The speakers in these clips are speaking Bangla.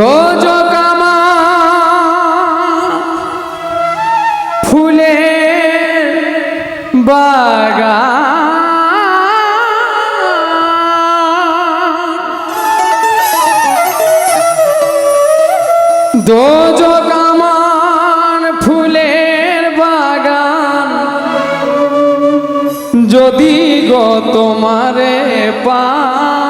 দোজকামা ফুলে বাগান। দোজকামান ফুলের বাগান। যদি গো তোমারে পায়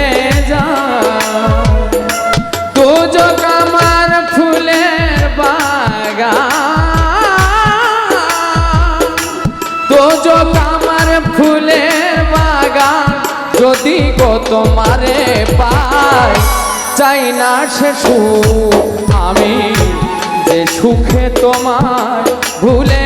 তো আমার ফুলের বাগান, যদি গো তোমারে পাই, চাই না সে সুখ, আমি যে সুখে তোমার ভুলে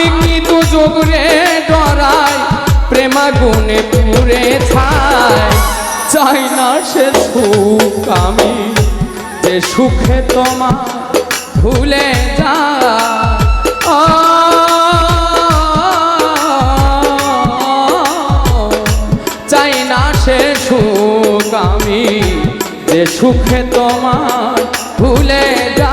আমি কি দুযোগ রে ডরাই প্রেমা গুণে পুরে ছাই। চাই না সে সুখ আমি, যে সুখে তোমার ভুলে যা চাই না সে সুখ আমি, যে সুখে তোমার ভুলে যা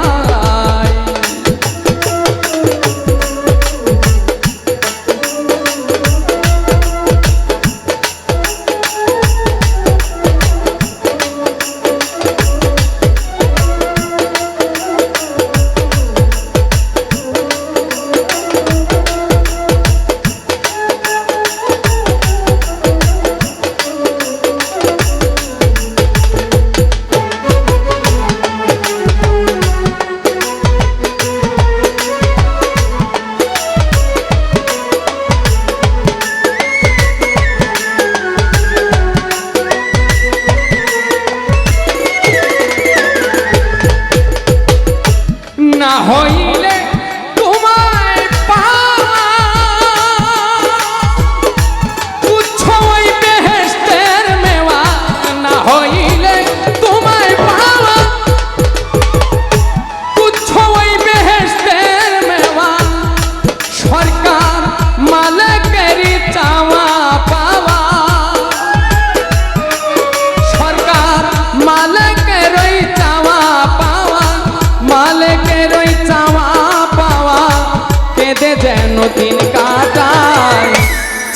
দিন কাটাই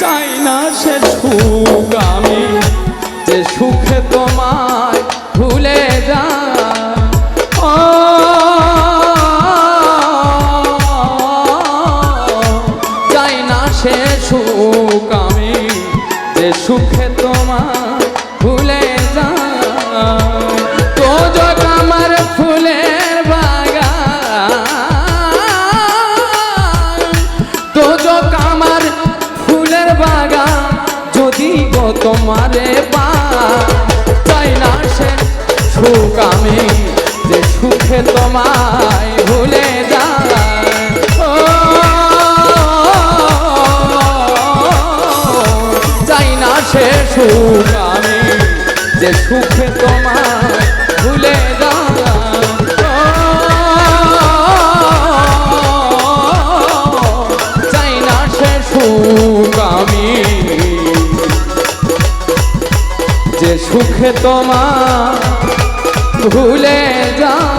চাই না সে সুখ আমি, যে সুখে তোমায় ভুলে যা চাই না সে সুখ আমি, যে সুখে তোমারে পা না সে সুখ আমি, যে সুখে তোমায় ভুলে যায়। যাই না সে সুখ তোমার ভুলে যা।